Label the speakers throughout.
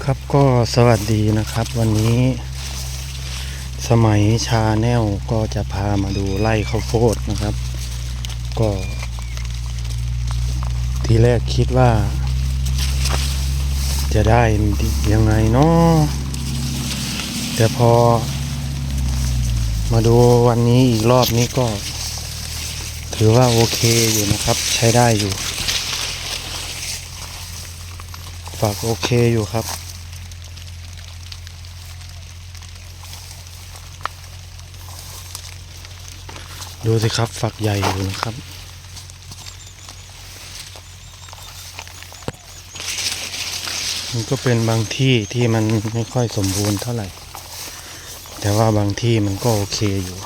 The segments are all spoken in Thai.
Speaker 1: ครับก็สวัสดีนะครับ วันนี้ สมัยชาแนลก็จะพามาดูไร่ข้าวโพดนะครับ ก็ ทีแรกคิดว่า จะได้ยังไงเนาะแต่พอ มาดูวันนี้อีกรอบนี้ก็ ถือว่าโอเคอยู่นะครับ ใช้ได้อยู่ ฝากโอเคอยู่ครับ ดูสิครับฝักใหญ่อยู่นะครับมันก็เป็นบางที่ที่มันไม่ค่อยสมบูรณ์เท่าไหร่ แต่ว่าบางที่มันก็โอเคอยู่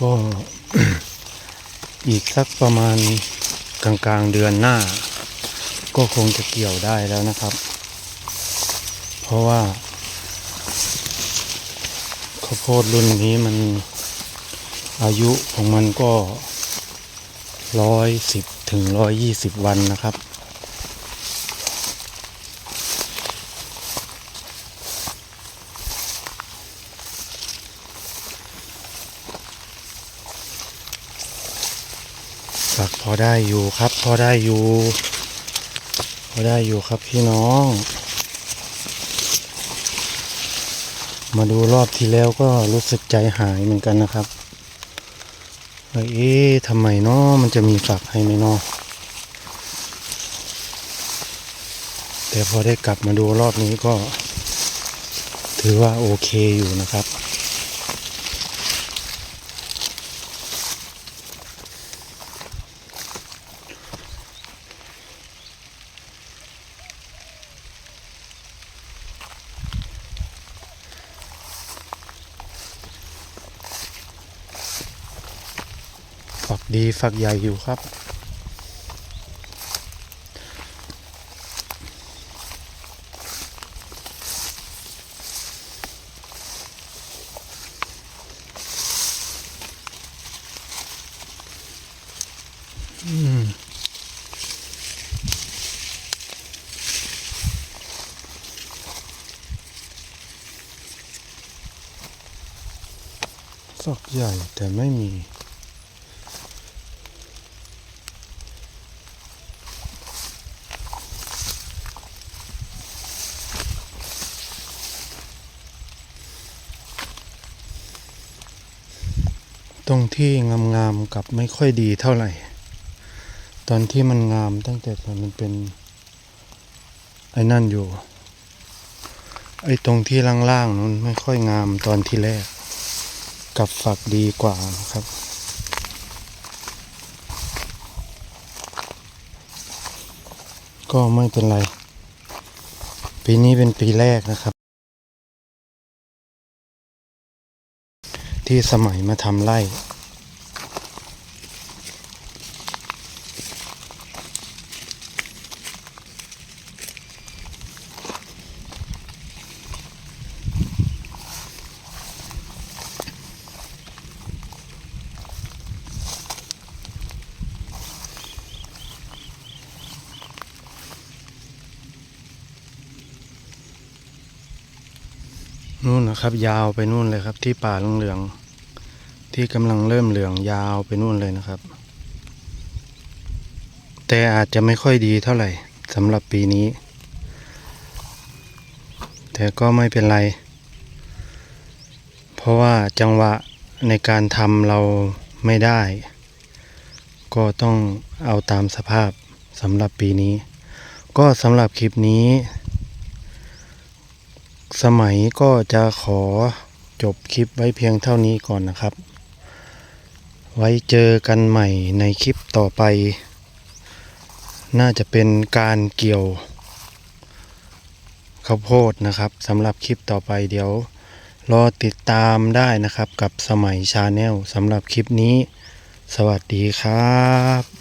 Speaker 1: ก็ อีกสักประมาณกลางกลางๆเดือนหน้า ก็คงจะเกี่ยวได้แล้วนะครับ เพราะว่าข้าวโพดรุ่นนี้มันอายุของมันก็ร้อยสิบถึงร้อยยี่สิบวันนะครับักพอได้อยู่ครับ พอได้อยู่ พอได้อยู่ครับพี่น้อง มาดูรอบที่แล้วก็รู้สึกใจหายเหมือนกันนะครับเอ๊ะทำไมเนาะมันจะมีฝักให้ไหมเนาะแต่พอได้กลับมาดูรอบนี้ก็ ถือว่าโอเคอยู่นะครับ ฝักดีฝักใหญ่อยู่ครับ อืมฝักใหญ่แต่ไม่มี ตรงที่งามๆกับไม่ค่อยดีเท่าไหร่ ตอนที่มันงามตั้งแต่ตอนมันเป็น ไอ้นั่นอยู่ ไอ้ตรงที่ล่างๆนั้นไม่ค่อยงามตอนที่แรก กับฝักดีกว่านะครับก็ไม่เป็นไร ปีนี้เป็นปีแรกนะครับ ที่สมัยมาทำไร่ นู่นนะครับ ยาวไปนู่นเลยครับที่ป่าเหลืองๆ ที่กำลังเริ่มเหลืองยาวไปนู่นเลยนะครับ แต่อาจจะไม่ค่อยดีเท่าไหร่สำหรับปีนี้ แต่ก็ไม่เป็นไร เพราะว่าจังหวะในการทำเราไม่ได้ ก็ต้องเอาตามสภาพสำหรับปีนี้ ก็สำหรับคลิปนี้ สมัยก็จะขอจบคลิปไว้เพียงเท่านี้ก่อนนะครับ ไว้เจอกันใหม่ในคลิปต่อไป น่าจะเป็นการเกี่ยวข้าวโพดนะครับสำหรับคลิปต่อไปเดี๋ยว รอติดตามได้นะครับกับสมัยชาแนลสำหรับคลิปนี้ สวัสดีครับ